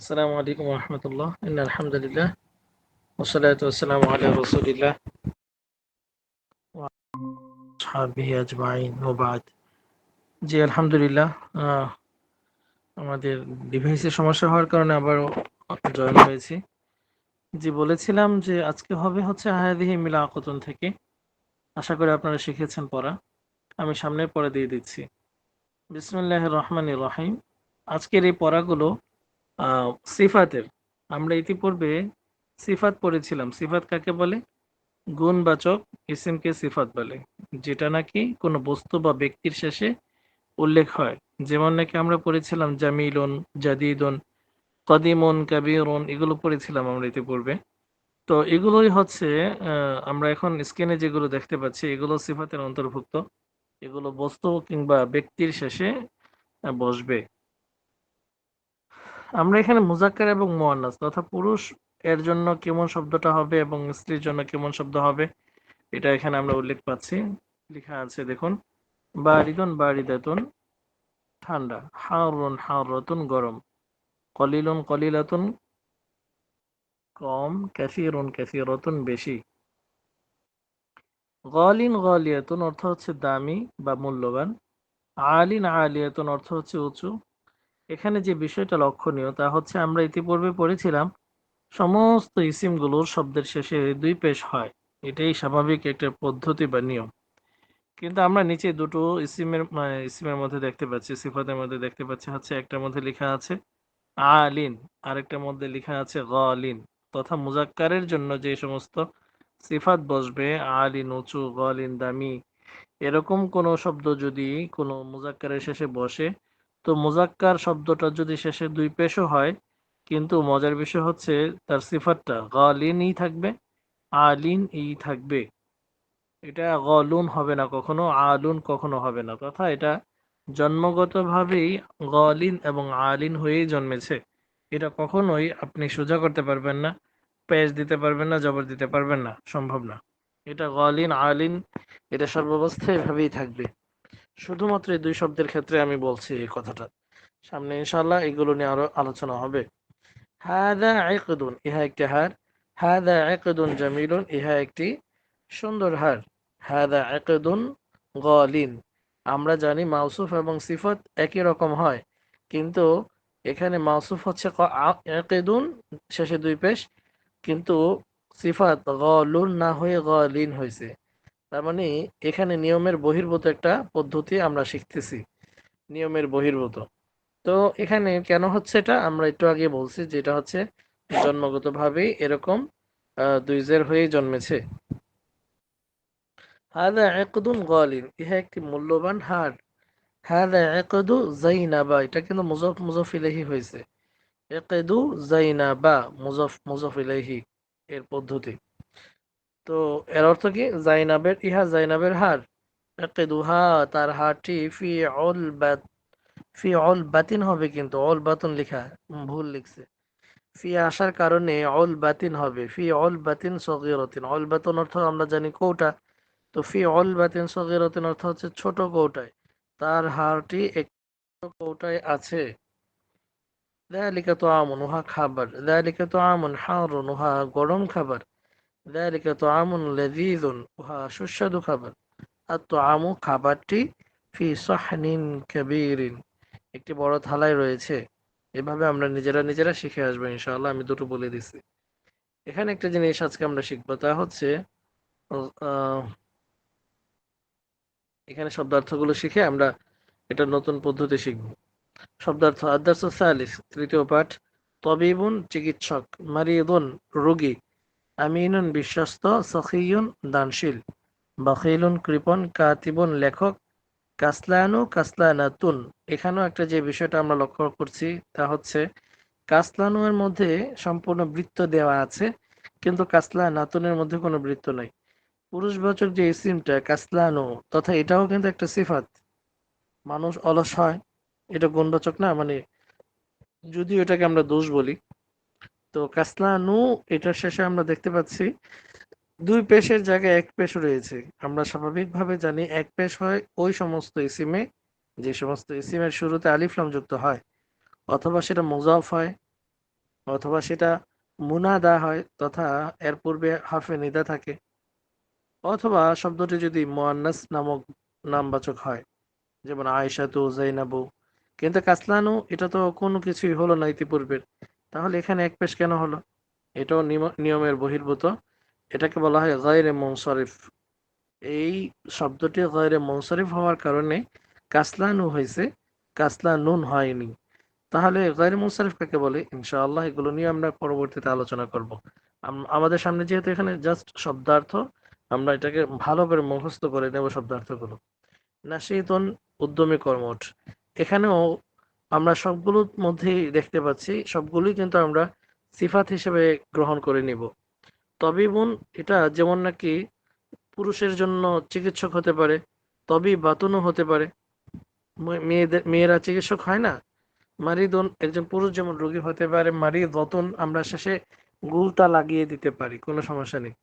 আসসালামু আলাইকুম রহমতুল্লাহ। ইন্না আলহামদুলিল্লাহ। ওসলাত ওসালাম আলা রসুলিল্লাহ। সাহাবিহি আজমাইন। ওবাদ জি, আলহামদুলিল্লাহ। আমাদের ডিভাইসের সমস্যা হওয়ার কারণে আবারও জয়েন হয়েছি। জি, বলেছিলাম যে আজকে হবে হচ্ছে হায়াদিহি মিলা আকতন থেকে। আশা করি আপনারা শিখেছেন পড়া। আমি সামনে পড়া দিয়ে দিচ্ছি। বিসমুল্লাহ রহমান রাহিম। আজকের এই পড়াগুলো সিফাতের। আমরা ইতিপূর্বে সিফাত পড়েছিলাম। সিফাত কাকে বলে? গুণবাচক ইসিমকে সিফাত বলে, যেটা নাকি কোনো বস্তু বা ব্যক্তির শেষে উল্লেখ হয়। যেমন নাকি আমরা পড়েছিলাম, জামিলুন, জাদিদুন, কদিমন, কাবিরুন, এগুলো পড়েছিলাম আমরা ইতিপূর্বে। তো এগুলোই হচ্ছে আমরা এখন স্ক্রিনে যেগুলো দেখতে পাচ্ছি, এগুলো সিফাতের অন্তর্ভুক্ত। এগুলো বস্তু কিংবা ব্যক্তির শেষে বসবে। আমরা এখানে মুজাক্কার এবং মুয়ান্নাস তথা পুরুষ এর জন্য কেমন শব্দটা হবে এবং স্ত্রীর জন্য কেমন শব্দ হবে, এটা এখানে আমরা উল্লেখ পাচ্ছি। লেখা আছে, দেখুন, বারিদুন বারিদাতুন, ঠান্ডা, হারুন হাররাতুন গরম, কলিলুন কলিলাতুন কম, কাসিরুন কাসিরাতুন বেশি। গলিন গলিয়াতুন অর্থ হচ্ছে দামি বা মূল্যবান, আলিন আলিয়াতুন অর্থ হচ্ছে উঁচু এখানে যে বিষয়টা লক্ষণীয় তা হচ্ছে আমরা ইতিপূর্বে পড়েছিলাম, সমস্ত ইসিমগুলোর শব্দের শেষে দুই পেশ হয়। এটাই স্বাভাবিক একটা পদ্ধতি বা নিয়ম। কিন্তু আমরা নিচে দুটো ইসিমের ইসিমের মধ্যে দেখতে পাচ্ছি, সিফাতের মধ্যে দেখতে পাচ্ছি, হচ্ছে একটার মধ্যে লেখা আছে, আলিন, আরেকটার মধ্যে লেখা আছে গলিন। তথা মুজাক্কারের জন্য যে সমস্ত সিফাত বসবে, আলিন, উঁচু, গলিন, দামি, এরকম কোনো শব্দ যদি কোনো মুজাক্কারের শেষে বসে তো মুজাক্কার শব্দটা যদি শেষে দুই পেশও হয়, কিন্তু মজার বিষয় হচ্ছে তার সিফাতটা, গলিনই থাকবে আলিন ই থাকবে। এটা গলুন হবে না কখনো, আলুন কখনো হবে না। তথা এটা জন্মগতভাবেই গলিন এবং আলিন হয়েই জন্মেছে। এটা কখনোই আপনি সোজা করতে পারবেন না পেশ দিতে পারবেন না, জবর দিতে পারবেন না, সম্ভব না। এটা গলিন, আলিন, এটা সর্বাবস্থায় এভাবেই থাকবে। শুধুমাত্র এই দুই শব্দের ক্ষেত্রে আমি বলছি এই কথাটা। সামনে ইনশাল্লাহ এগুলো নিয়ে আরও আলোচনা হবে। হাদা আইকদুন ইহা একটি হার। হাদা আইকদুন জামিলুন, ইহা একটি সুন্দর হার। হাদা আইকদুন গলিন। আমরা জানি মাউসুফ এবং সিফত একই রকম হয়, কিন্তু এখানে মাউসুফ হচ্ছে আকেদুন শেষে দুই পেশ, কিন্তু সিফাত গলুন না হয়ে গলিন হয়েছে তার মানে এখানে নিয়মের বহির্ভূত একটা পদ্ধতি আমরা শিখতেছি, নিয়মের বহির্ভূত। তো এখানে কেন হচ্ছে এটা? আমরা একটু আগে বলছি যেটা হচ্ছে জন্মগতভাবেই এরকম দুই জের হয়েই জন্মেছে। হাদা একদুন গলিন, ইহা একটি মূল্যবান হার। হাদা একদু জাইনাবা, এটা কিন্তু মুজফ মুজফ ইলাহি হয়েছে। একদু জাইনাবা, মুজফ মুজফ ইলাহি এর পদ্ধতি। তো এর অর্থ কি জাইনাবের ইহা জাইনাবের হার একদুহা তার হারটি ফি অল বাত ফি অল বাতিন হবে কিন্তু অল বাতুন লেখা উম, ভুল লিখছে ফি আসার কারণে অল বাতিন হবে ফি অল বাতিন সগিরতিন অল বাতুন অর্থ আমরা জানি কৌটা তো ফি অল বাতিন সগিরতিন অর্থ হচ্ছে ছোট কৌটায় তার হারটি একটু কৌটায় আছে ذلك طعام উহা খাবার ذلك طعام حار উহা গরম খাবার ذلك طعام لذيذ উহা সুস্বাদু খাবার আর طعام খাবারটি ফি সাহনিন কাবীরিন একটি বড় থালায় রয়েছে এভাবে আমরা নিজেরা নিজেরা শিখে আসবো ইনশাআল্লাহ আমি দুটো বলে দিছি এখানে একটা জিনিস আজকে আমরা শিখবো তা হচ্ছে আহ, এখানে শব্দার্থগুলো শিখে আমরা এটা নতুন পদ্ধতি শিখব শব্দার্থ আদার্স সালিস তৃতীয় পাঠ তবিবুন চিকিৎসক মারিদুন রোগী আমিনুন বিশ্বস্ত সখিউন দানশীল, বখিলুন কৃপন কাতিবন লেখক, কাসলানু কাসলানাতুন। এখানেও একটা যে বিষয়টা আমরা লক্ষ্য করছি তা হচ্ছে কাসলানু এর মধ্যে সম্পূর্ণ বৃত্ত দেওয়া আছে, কিন্তু কাসলা নাতুনের মধ্যে কোনো বৃত্ত নাই। পুরুষবাচক যে ইসিমটা, কাসলানু, তথা এটাও কিন্তু একটা সিফাত। মানুষ অলস হয়, এটা গুণবাচক না মানে যদিও এটাকে আমরা দোষ বলি তো কাসলানু, এটার শেষে আমরা দেখতে পাচ্ছি দুই পেশের জায়গায় এক পেশ রয়েছে। আমরা স্বাভাবিকভাবে জানি এক পেশ হয় ওই সমস্ত ইসিমে যে সমস্ত ইসিমের শুরুতে আলিফ লাম যুক্ত হয়, অথবা সেটা মুজাফ হয়, অথবা সেটা মুনাদা হয়, তথা এর পূর্বে হারফে নিদা থাকে, অথবা শব্দটি যদি মোয়ান্নাস নামক নামবাচক হয়, যেমন আয়েশা তু জাইনাবু কিন্তু কাসলানু, এটা তো কোনো কিছুই হলো না ইতিপূর্বের। তাহলে এখানে এক পেশ কেন হলো? এটাও নিয়মের বহির্ভূত। এটাকে বলা হয় গায়রে মনসরিফ। এই শব্দটি গায়রে মনসরিফ হওয়ার কারণে কাসলানু হয়েছে কাসলানুন হয়নি। তাহলে গায়রে মনসরিফ কাকে বলে? ইনশাআল্লাহ এগুলো নিয়ে আমরা পরবর্তীতে আলোচনা করব। আমাদের সামনে যেহেতু এখানে জাস্ট শব্দার্থ, আমরা এটাকে ভালো করে মুখস্থ করে নেব শব্দার্থগুলো। নাশিতন উদ্যমী কর্মঠ। এখানেও আমরা সবগুলোর মধ্যেই দেখতে পাচ্ছি, সবগুলোই কিন্তু আমরা সিফাত হিসেবে গ্রহণ করে নিব। তবে বোন, এটা যেমন নাকি পুরুষের জন্য চিকিৎসক হতে পারে তবি বাতুনও হতে পারে। মেয়েদের, মেয়েরা চিকিৎসক হয় না? মারিদন একজন পুরুষ যেমন রোগী হতে পারে মারি দতন আমরা শেষে গুলতা লাগিয়ে দিতে পারি, কোনো সমস্যা নেই।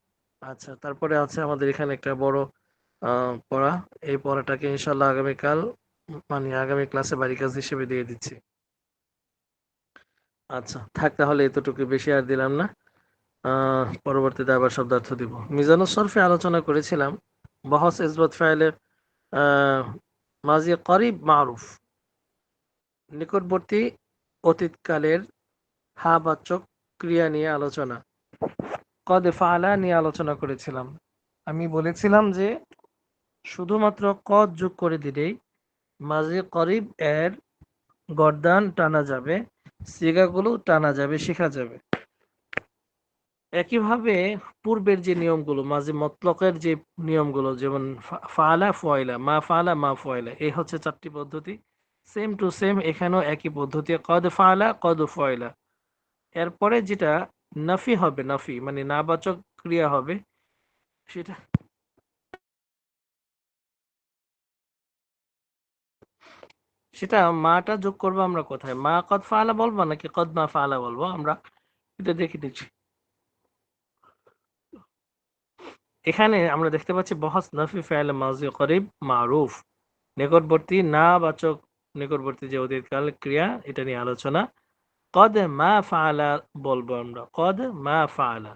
আচ্ছা তারপরে আছে আমাদের এখানে একটা বড় পড়া। এই পড়াটাকে ইনশাল্লাহ আগামীকাল মানে আগামী ক্লাসে বাড়ি কাজ হিসেবে দিয়ে দিচ্ছি। আচ্ছা থাক তাহলে এতটুকু বেশি আর দিলাম না। পরবর্তীতে আবার শব্দার্থ দিব। মিজানুস সরফে আলোচনা করেছিলাম, বহস ইসবত ফাইলের মাজি করিব মারুফ। নিকটবর্তী অতীতকালের হা বাচক ক্রিয়া নিয়ে আলোচনা। কদে ফালা নিয়ে আলোচনা করেছিলাম। আমি বলেছিলাম যে, শুধুমাত্র কদ যোগ করে দিলেই মাঝে করিব এর গরদান টানা যাবে, সিগাগুলো টানা যাবে, শেখা যাবে। একইভাবে পূর্বের যে নিয়মগুলো, মাঝে মতলকের যে নিয়মগুলো, যেমন ফালা, ফয়লা, মা ফালা, মা ফয়লা, এই হচ্ছে চারটি পদ্ধতি। সেম টু সেম এখানেও একই পদ্ধতি, কদ ফালা, কদ ফয়লা। এরপরে যেটা নাফি হবে, নাফি মানে নাবাচক ক্রিয়া হবে, সেটা সেটা মাটা যোগ করব আমরা কোথায়? মা কদ ফালা বলব নাকি কদ মা ফালা বলব? আমরা এটা দেখে দিচ্ছি এখানে আমরা দেখতে পাচ্ছি, বহস নফি ফাইল মাজি করিব মারুফ। নিকটবর্তী না বাচক নিকটবর্তী যে অতীতকাল ক্রিয়া, এটা নিয়ে আলোচনা। কদ মা ফালা বলব আমরা। কদ মা ফালা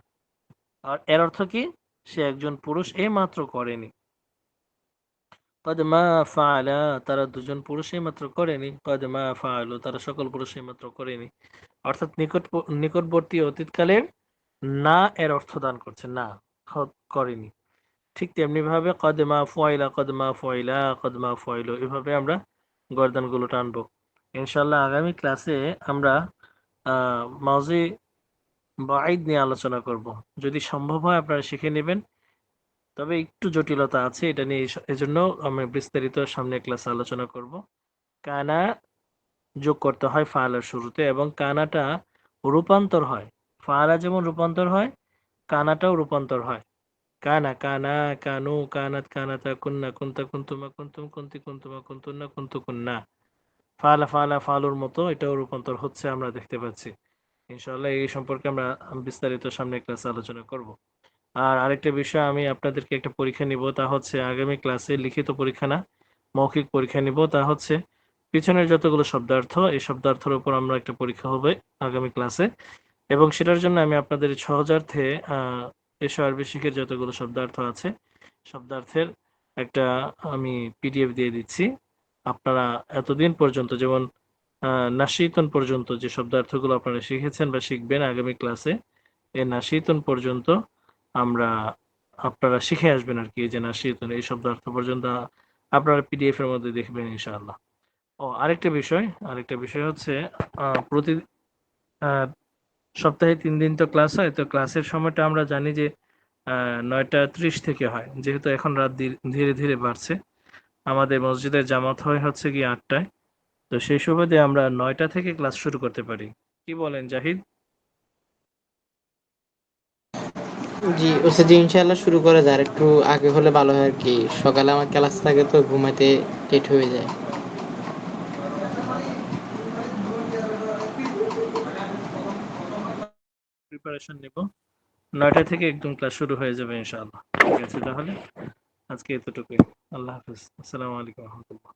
আর এর অর্থ কি? সে একজন পুরুষ এই মাত্র করেনি। কদ মা ফালা তারা দুজন পুরুষ এই মাত্র করেনি। কদ মা ফালু তারা সকল পুরুষ এই মাত্র করেনি। অর্থাৎ নিকট, নিকটবর্তী অতীতকালের না এর অর্থ দান করছে, না করেনি। ঠিক তেমনি ভাবে কদমা ফয়লা কদমা ফয়লা কদমা ফয়ল এভাবে আমরা গর্দানগুলো টানবো। ইনশাল্লাহ আগামী ক্লাসে আমরা মাউজি বাইদ নিয়ে আলোচনা করব। যদি সম্ভব হয় আপনারা শিখে নেবেন। তবে একটু জটিলতা আছে এটা নিয়ে এজন্য আমি বিস্তারিত সামনে ক্লাসে আলোচনা করব। কানা যোগ করতে হয় ফালার শুরুতে এবং কানাটা রূপান্তর হয়। ফালা যেমন রূপান্তর হয়, কানাটাও রূপান্তর হয়। কানা কানা, কানু, কানাত, কানাতা, কুন্না, কুন্তা, কুন্তুমা, কুন্তুম, কুন্তি, কুন্তুমা, কুন্তুন্না কুন্তু কুন্না ফালা ফালা ফালুর মতো এটাও রূপান্তর হচ্ছে আমরা দেখতে পাচ্ছি। ইনশাল্লাহ এই সম্পর্কে আমরা বিস্তারিত সামনে ক্লাসে আলোচনা করব। আর আরেকটা বিষয়, আমি আপনাদেরকে একটা পরীক্ষা নিব, তা হচ্ছে আগামী ক্লাসে লিখিত পরীক্ষা না, মৌখিক পরীক্ষা নিব, তা হচ্ছে পিছনের যতগুলো শব্দার্থ, এই শব্দার্থের উপর আমরা একটা পরীক্ষা হবে আগামী ক্লাসে। এবং সেটার জন্য আমি আপনাদের সহজার্থে এসো আরবি শিখের যতগুলো শব্দার্থ আছে, শব্দার্থের একটা, আমি পিডিএফ দিয়ে দিচ্ছি। আপনারা এতদিন পর্যন্ত, যেমন নাসিতন পর্যন্ত যে শব্দার্থগুলো আপনারা শিখেছেন বা শিখবেন আগামী ক্লাসে, এই নাসিতন পর্যন্ত আমরা আপনারা শিখে আসবেন আর কি যে নাসিতন এই শব্দার্থ পর্যন্ত আপনারা পিডিএফ এর মধ্যে দেখবেন ইনশাআল্লাহ। ও, আরেকটা বিষয় আরেকটা বিষয় হচ্ছে প্রতি সপ্তাহে তিন দিন তো ক্লাস হয়, তো ক্লাসের সময়টা আমরা জানি যে নয়টা ত্রিশ থেকে হয়, যেহেতু এখন রাত ধীরে ধীরে বাড়ছে। আমাদের মসজিদের জামাত হয় হচ্ছে কি আটটায়, তো সেই সুবাদে আমরা নয়টা থেকে ক্লাস শুরু করতে পারি। কি বলেন জাহিদ? জি ওসিজি ইনশাআল্লাহ শুরু করা যায় একটু আগে হলে ভালো হয় আর কি। সকালে আমার ক্লাস থাকে তো ঘুমাতে লেট হয়ে যায়। প্রিপারেশন নেব। নয়টা থেকে একদম ক্লাস শুরু হয়ে যাবে ইনশাআল্লাহ। ঠিক আছে তাহলে? আজকে এতটুকুই। আল্লাহ হাফিজ। আসসালামু আলাইকুম রহমতুল্লাহ।